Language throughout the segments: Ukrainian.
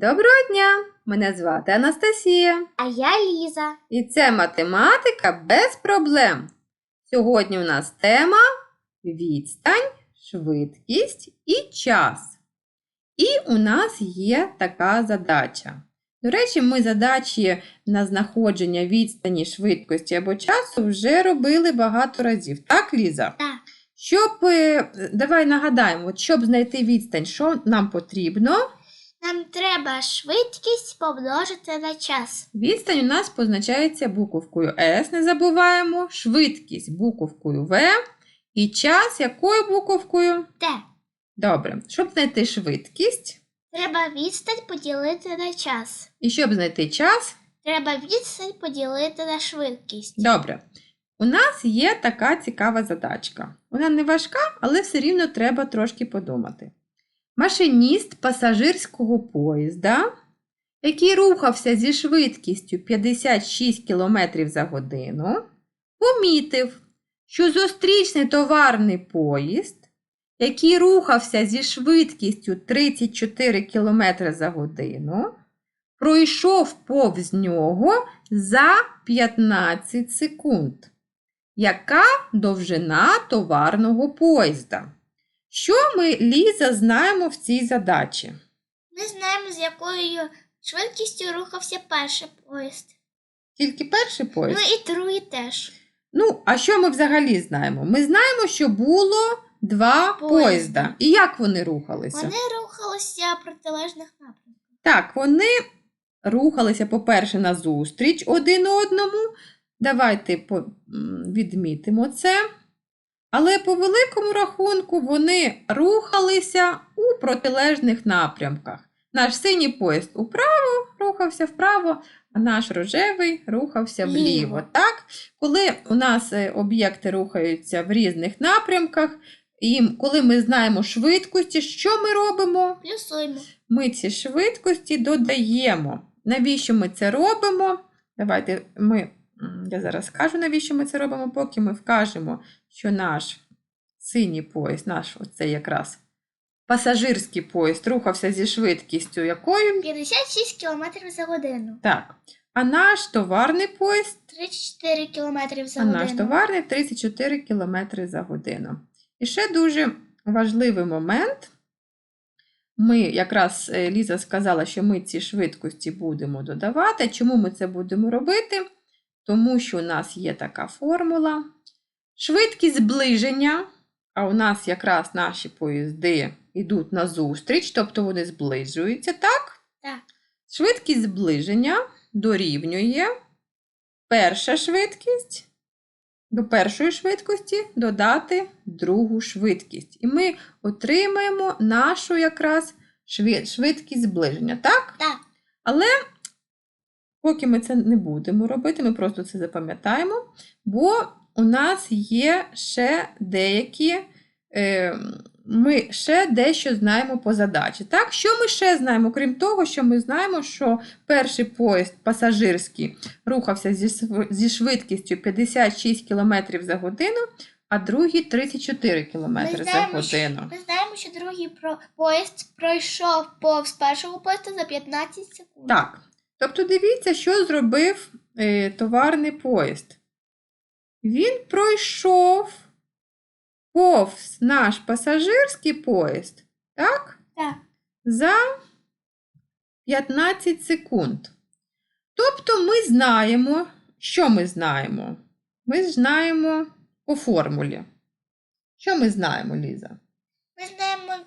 Доброго дня! Мене звати Анастасія. А я Ліза. І це математика без проблем. Сьогодні у нас тема відстань, швидкість і час. І у нас є така задача. До речі, ми задачі на знаходження відстані, швидкості або часу вже робили багато разів. Так, Ліза? Так. Щоб, е, давай нагадаємо, щоб знайти відстань, що нам потрібно? Нам треба швидкість помножити на час. Відстань у нас позначається буковкою S, не забуваємо, швидкість буковкою V і час якою буковкою? Т. Добре, щоб знайти швидкість Треба відстань поділити на час. і щоб знайти час, Треба відстань поділити на швидкість. добре. У нас є така цікава задачка. Вона не важка, але все рівно треба трошки подумати. Машиніст пасажирського поїзда, який рухався зі швидкістю 56 км за годину, помітив, що зустрічний товарний поїзд, який рухався зі швидкістю 34 км за годину, пройшов повз нього за 15 секунд. Яка довжина товарного поїзда? Що ми, Ліза, знаємо в цій задачі? Ми знаємо, з якою швидкістю рухався перший поїзд. Тільки перший поїзд? Ну і другий теж. Ну, а що ми взагалі знаємо? Ми знаємо, що було два Поїзда. поїзда. І як вони рухалися? Вони рухалися в протилежних напрямках. Так, вони рухалися, по-перше, назустріч один одному. Давайте відмітимо це. Але по великому рахунку вони рухалися у протилежних напрямках. Наш синій поїзд управо рухався вправо, а наш рожевий рухався вліво. Так? Коли у нас е, об'єкти рухаються в різних напрямках, і коли ми знаємо швидкості, що ми робимо? Плюсуємо. ми ці швидкості додаємо. Навіщо ми це робимо? Давайте ми, я зараз скажу, навіщо ми це робимо, поки ми вкажемо, що наш синій поїзд, наш оцей якраз пасажирський поїзд рухався зі швидкістю якою? 56 км за годину. Так. А наш товарний поїзд 34 км за а годину. наш товарний 34 км за годину. І ще дуже важливий момент. Ми якраз е, Ліза сказала, що ми ці швидкості будемо додавати. Чому ми це будемо робити? Тому що у нас є така формула. Швидкість зближення, а у нас якраз наші поїзди йдуть назустріч, тобто вони зближуються, так? Так. Швидкість зближення дорівнює перша швидкість до першої швидкості додати другу швидкість. І ми отримаємо нашу якраз швидкість зближення, так? Так. Але поки ми це не будемо робити, ми просто це запам'ятаємо, бо у нас є ще деякі. Е, ми ще дещо знаємо по задачі. Так, що ми ще знаємо, крім того, що ми знаємо, що перший поїзд пасажирський рухався зі, швидкістю 56 км за годину, а другий 34 км Ми за знаємо, що- годину. Ми знаємо, що другий про... поїзд пройшов повз першого поїзда за 15 секунд. Так. Тобто дивіться, що зробив е, товарний поїзд. Він пройшов повз наш пасажирський поїзд, так? Так. За 15 секунд. Тобто ми знаємо, що ми знаємо? Ми знаємо по формулі. Що ми знаємо, Ліза? Ми знаємо,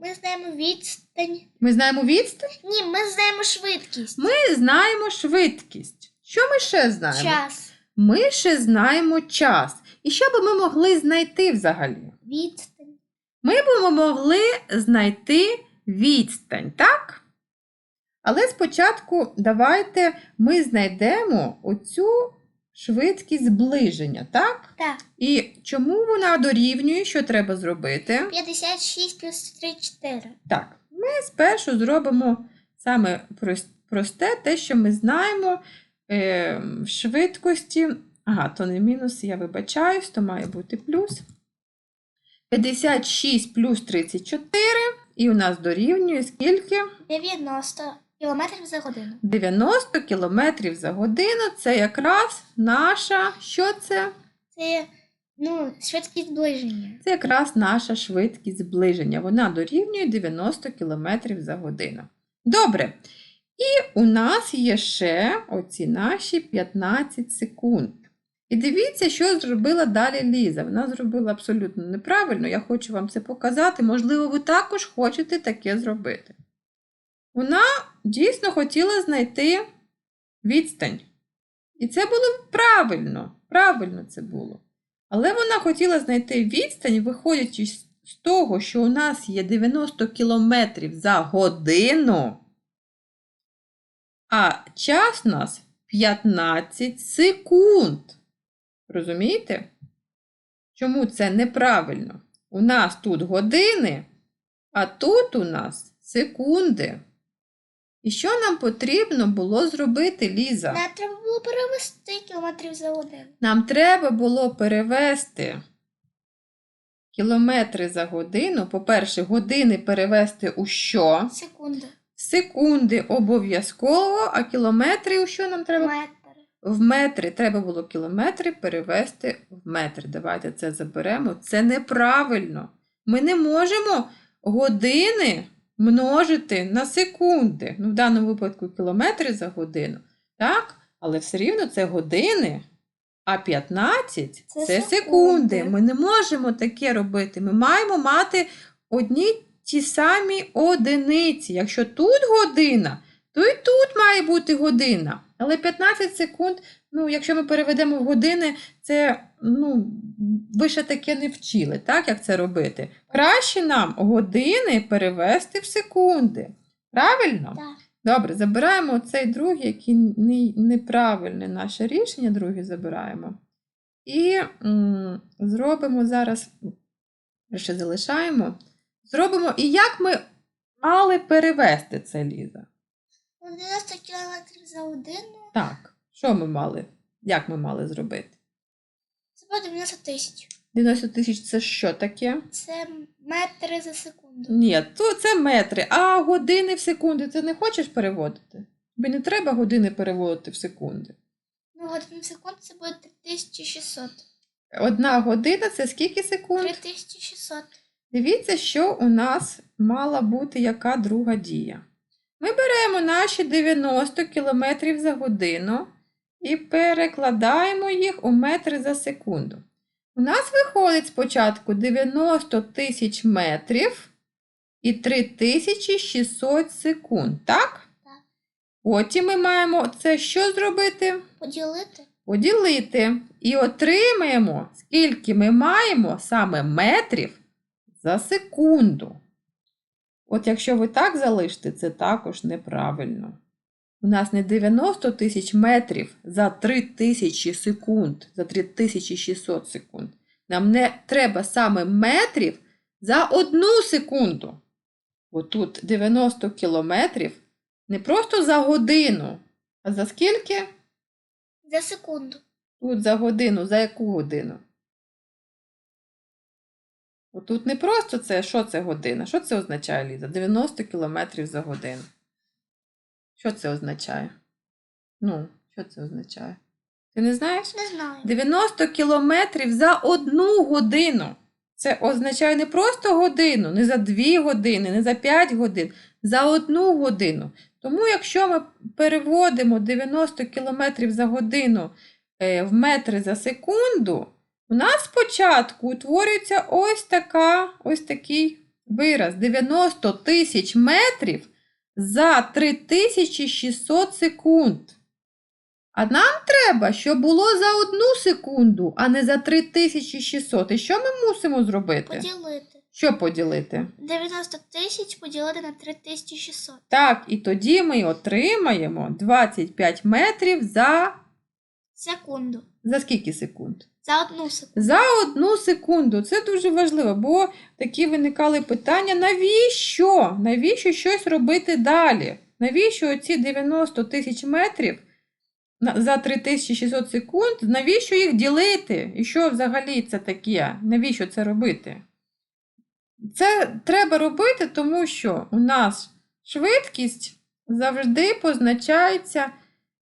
ми знаємо відстань. Ми знаємо відстань? Ні, ми знаємо швидкість. Ми знаємо швидкість. Що ми ще знаємо? Час. Ми ще знаємо час. І що би ми могли знайти взагалі? Відстань. Ми б могли знайти відстань, так? Але спочатку давайте ми знайдемо оцю швидкість зближення, так? Так. І чому вона дорівнює, що треба зробити? 56 плюс 34. Так, ми спершу зробимо саме просте, те, що ми знаємо е, в швидкості. Ага, то не мінус, я вибачаюсь, то має бути плюс. 56 плюс 34 і у нас дорівнює скільки? 90 кілометрів за годину. 90 км за годину. Це якраз наша. Що це? Це ну, швидкість зближення. Це якраз наша швидкість зближення. Вона дорівнює 90 км за годину. Добре. І у нас є ще оці наші 15 секунд. І дивіться, що зробила далі Ліза. Вона зробила абсолютно неправильно. Я хочу вам це показати. Можливо, ви також хочете таке зробити. Вона дійсно хотіла знайти відстань. І це було правильно. Правильно це було. Але вона хотіла знайти відстань, виходячи з того, що у нас є 90 км за годину, а час у нас 15 секунд. Розумієте? Чому це неправильно? У нас тут години, а тут у нас секунди. І що нам потрібно було зробити, Ліза? Не треба було перевести кілометрів за годину. Нам треба було перевести кілометри за годину. По-перше, години перевести у що? Секунди. Секунди обов'язково, а кілометри у що нам треба? Метри. В метри. Треба було кілометри перевести в метри. Давайте це заберемо. Це неправильно. Ми не можемо години множити на секунди. Ну, в даному випадку кілометри за годину. Так? Але все рівно це години. А 15 це, Це секунди. секунди. Ми не можемо таке робити. Ми маємо мати одні ті самі одиниці. Якщо тут година, то і тут має бути година. Але 15 секунд, ну, якщо ми переведемо в години, це ну, ви ще таке не вчили, так, як це робити. Краще нам години перевести в секунди. Правильно? Так. Добре, забираємо цей другий, який неправильне наше рішення, другий забираємо. І м, зробимо зараз, ще залишаємо. Зробимо, і як ми мали перевести це, Ліза? Ну, 90 кілометрів за годину. Так, що ми мали? Як ми мали зробити? Це буде 90 тисяч. 90 тисяч це що таке? Це метри за секунду. Ні, то це метри, а години в секунди ти не хочеш переводити? Тобі не треба години переводити в секунди. Ну, годин в секунд це буде 3600. Одна година це скільки секунд? 3600. Дивіться, що у нас мала бути яка друга дія. Ми беремо наші 90 км за годину і перекладаємо їх у метри за секунду. У нас виходить спочатку 90 тисяч метрів і 3600 секунд, так? Так. Потім ми маємо це що зробити? Поділити. поділити і отримаємо, скільки ми маємо саме метрів за секунду. От якщо ви так залишите, це також неправильно. У нас не 90 тисяч метрів за 3000 секунд, за 3600 секунд. Нам не треба саме метрів за одну секунду. Бо тут 90 кілометрів не просто за годину, а за скільки? За секунду. Тут за годину, за яку годину? Отут не просто це, що це година? Що це означає, Ліза? 90 км за годину. Що це означає? Ну, що це означає? Ти не знаєш? Не знаю. 90 кілометрів за одну годину. Це означає не просто годину, не за 2 години, не за 5 годин, за одну годину. Тому, якщо ми переводимо 90 кілометрів за годину е, в метри за секунду, у нас спочатку утворюється ось, така, ось такий вираз: 90 тисяч метрів за 3600 секунд. А нам треба, щоб було за одну секунду, а не за 3600. І що ми мусимо зробити? Поділити. Що поділити? 90 тисяч поділити на 3600. Так, і тоді ми отримаємо 25 метрів за, Секунду. за скільки секунд? За одну секунду. За одну секунду. Це дуже важливо, бо такі виникали питання: навіщо? Навіщо щось робити далі? Навіщо оці 90 тисяч метрів за 3600 секунд? Навіщо їх ділити? І що взагалі це таке? Навіщо це робити? Це треба робити, тому що у нас швидкість завжди позначається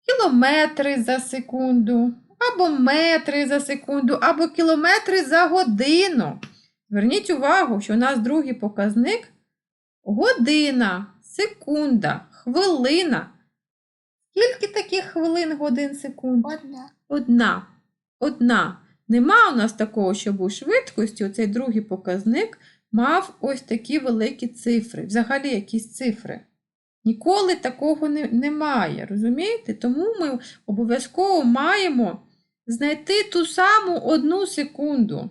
кілометри за секунду, або метри за секунду, або кілометри за годину. Зверніть увагу, що у нас другий показник година, секунда, хвилина. Скільки таких хвилин, годин, секунд? Одна. Одна. Одна. Нема у нас такого, щоб у швидкості оцей другий показник мав ось такі великі цифри. Взагалі якісь цифри. Ніколи такого не, немає, розумієте? Тому ми обов'язково маємо знайти ту саму одну секунду,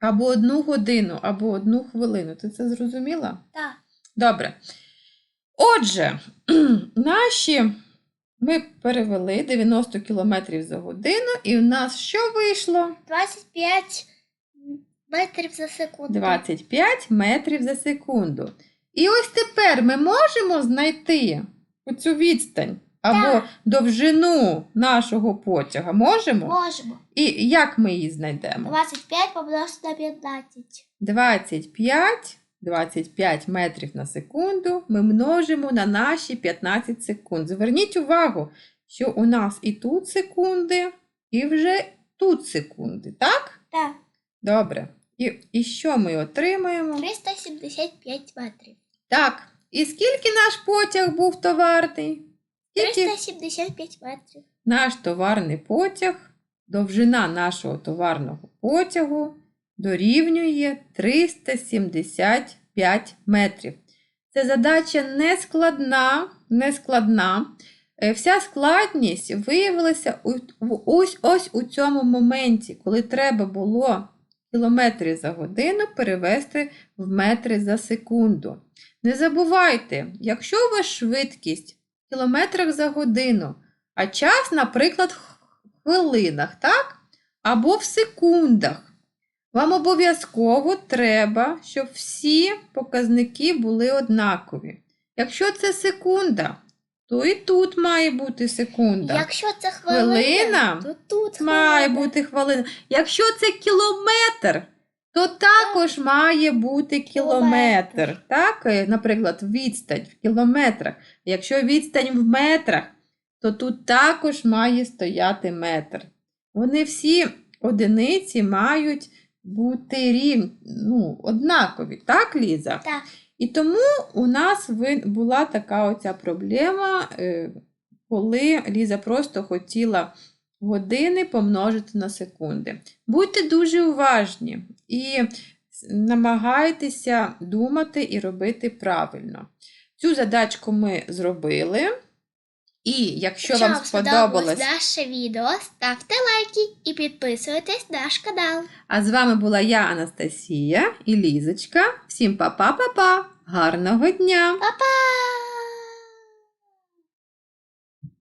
або одну годину, або одну хвилину. Ти це зрозуміла? Так. Добре. Отже, наші ми перевели 90 км за годину, і в нас що вийшло? 25 метрів за секунду. 25 метрів за секунду. І ось тепер ми можемо знайти оцю відстань або Так. довжину нашого потяга. Можемо? Можемо. І як ми її знайдемо? 25 помножити на 15. 25, 25 метрів на секунду ми множимо на наші 15 секунд. Зверніть увагу, що у нас і тут секунди, і вже тут секунди, так? Так. Добре. І, і що ми отримаємо? 375 метрів. Так. І скільки наш потяг був товарний? Скільки 375 метрів. наш товарний потяг, довжина нашого товарного потягу дорівнює 375 метрів. Це задача не складна, не складна. Е, Вся складність виявилася ось, ось у цьому моменті, коли треба було кілометри за годину перевести в метри за секунду. Не забувайте, якщо у вас швидкість кілометрах за годину, а час, наприклад, в хвилинах, так? Або в секундах. Вам обов'язково треба, щоб всі показники були однакові. Якщо це секунда, то і тут має бути секунда. Якщо це хвилина, Хвилина то тут Має хвилина. бути хвилина. Якщо це кілометр, то також має бути кілометр. Так? Е, Наприклад, відстань в кілометрах. Якщо відстань в метрах, то тут також має стояти метр. Вони всі одиниці мають бути рівні, ну, однакові, так, Ліза? Так. І тому у нас була така оця проблема, е, коли Ліза просто хотіла години помножити на секунди. Будьте дуже уважні і намагайтеся думати і робити правильно. Цю задачку ми зробили. І якщо вам сподобалось, наше відео, ставте лайки і підписуйтесь на наш канал. а з вами була я, Анастасія і Лізочка. Всім па-па-па-па! Гарного дня! Па-па!